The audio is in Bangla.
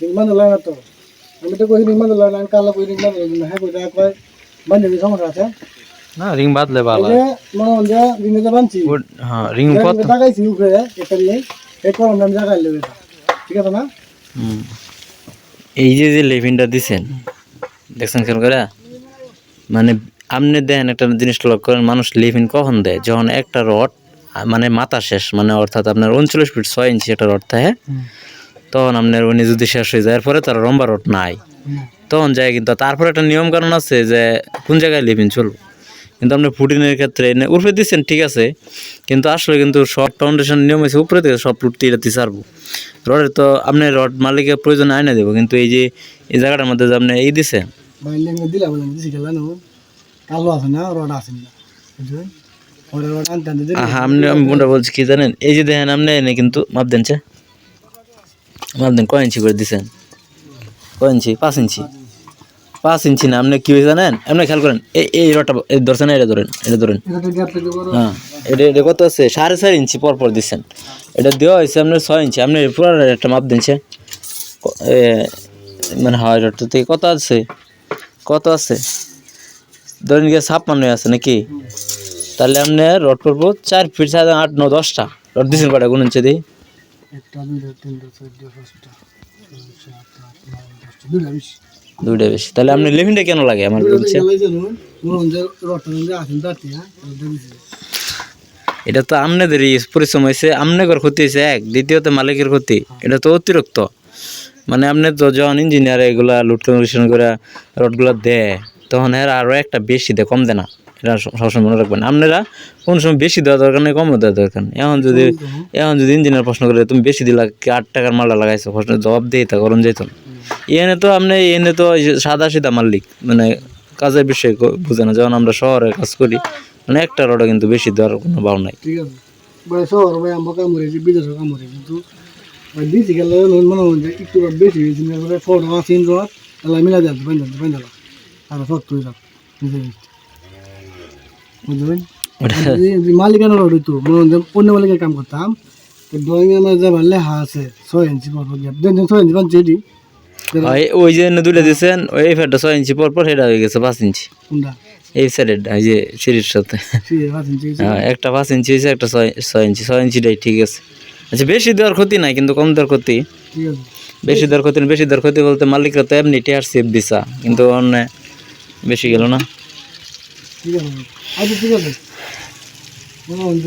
রিং বান্ধব না তো আমি তো কই রিং বান্ধব না কালো কই রিং বান্ধব না হ্যাঁ কই কয় বান্ধবী সমস্যা আছে না রিং এই যে মনে হয় যে রিংয়ে যে বানছি হ্যাঁ রিং কত? লাগাইছি উপরে একটা দিয়ে এই করম আমি জায়গায় লেগে ঠিক আছে না? হুম। এই যে যে লেভিনটা দিছেন দেখছেন খেয়াল করে? মানে আপনি দেন একটা জিনিস লক্ষ্য করেন মানুষ লেভিন কখন দেয়? যখন একটা রড মানে মাথা শেষ মানে অর্থাৎ আপনার উনচল্লিশ ফিট ছয় ইঞ্চি একটা রড থাকে তখন আপনার উনি যদি শেষ হয়ে যায় এরপরে তার লম্বা রড নাই। তখন যায় কিন্তু তারপরে একটা নিয়ম কারণ আছে যে কোন জায়গায় লেভিন চলবো। কিন্তু আপনি ফুটিনের ক্ষেত্রে এনে উপরে দিচ্ছেন ঠিক আছে। কিন্তু আসলে কিন্তু সব ফাউন্ডেশন নিয়ম আছে উপরে থেকে সব লুটতে এটাতে ছাড়বো রডের তো আপনি রড মালিকের প্রয়োজন আইনা দেবো কিন্তু এই যে এই জায়গাটার মধ্যে যে আপনি এই দিছেন। বাইলে দিলাম বলে দিছি গেল না কালো আছে না রড আছে না। বুঝলেন? ওরে রড আনতে আনতে দিলাম। আহা, আপনি আমি বলছি কি জানেন? এই যে দেখেন আপনি এনে কিন্তু মাপ দেন চে মাপ দেন কয় ইঞ্চি করে দিছেন? কয় ইঞ্চি? পাঁচ ইঞ্চি। পাঁচ ইঞ্চি না আপনি কী হয়েছে জানেন? আপনি খেয়াল করেন এই এই রডটা এই ধরছেন এটা ধরেন এটা ধরেন। হ্যাঁ এটা এটা কত আছে? সাড়ে চার ইঞ্চি পর পর দিচ্ছেন। এটা দেওয়া হয়েছে আপনার ছয় ইঞ্চি। আপনি পুরো একটা মাপ দিচ্ছে মানে হয় রডটা থেকে কত আছে? কত আছে? ধরেন গিয়ে ছাপ্পান্ন আছে নাকি? তাহলে আপনি রড করব চার ফিট সাড়ে আট ন দশটা। রড দিচ্ছেন কটা গুণ ইঞ্চি দিই একটা দুইটা তিনটা চারটা পাঁচটা ছয় সাত আট নয় দশটা দুইটা বেশি। তাহলে আপনি লেভিনটা কেন লাগে আমার বলছে এটা তো আপনাদেরই পরিশ্রম হয়েছে। আপনাদের ক্ষতি হয়েছে এক দ্বিতীয়ত মালিকের ক্ষতি। এটা তো অতিরিক্ত। মানে আপনি তো যখন ইঞ্জিনিয়ার এগুলা লুট কমিশন করে রডগুলো দেয় তখন এর আরও একটা বেশি দেয় কম দেয় না। এটা সবসময় মনে রাখবেন আপনারা কোন সময় বেশি দেওয়া দরকার নেই কমও দেওয়া দরকার নেই। এখন যদি এখন যদি ইঞ্জিনিয়ার প্রশ্ন করে তুমি বেশি দিলা কি আট টাকার মালটা লাগাইছো? প্রশ্ন জবাব দিয়ে তা করুন যেত এনে তো আপনি এনে তো সাদা সিধা মালিক মানে কাজের বিষয়ে বুঝে না। যখন আমরা শহরে কাজ করি মানে একটা রডও কিন্তু বেশি দেওয়ার কোনো ভাব নাই। ঠিক আছে। ভাই শহর ভাই আমরা কামড়েছি বিদেশে কামড়ে কিন্তু গেলে মনে হয় যে একটু বেশি হয়েছে মিলা যাচ্ছে পাইন যাবে বুঝলেন? মালিকানা রোড হইতো হয় যে অন্য মালিকের কাম করতাম ড্রয়িং আমার যে ভালো লেখা আছে ছয় ইঞ্চি পর পর গ্যাপ দেন ছয় ইঞ্চি পাঁচ ওই যে দুলে দিয়েছেন ওই ফ্যাটটা ছয় ইঞ্চি পর পর সেটা হয়ে গেছে পাঁচ ইঞ্চি এই সাইডেরটা এই যে সিঁড়ির সাথে। হ্যাঁ, একটা পাঁচ ইঞ্চি হয়েছে একটা ছয় ছয় ইঞ্চি ছয় ইঞ্চিটাই ঠিক আছে। আচ্ছা বেশি দেওয়ার ক্ষতি নাই কিন্তু কম দেওয়ার ক্ষতি। বেশি দেওয়ার ক্ষতি বেশি দেওয়ার ক্ষতি বলতে মালিকরা তো এমনি টেয়ার সেপ দিছা কিন্তু অন্য বেশি গেল না। ঠিক আছে আচ্ছা ঠিক আছে মনে হয় যে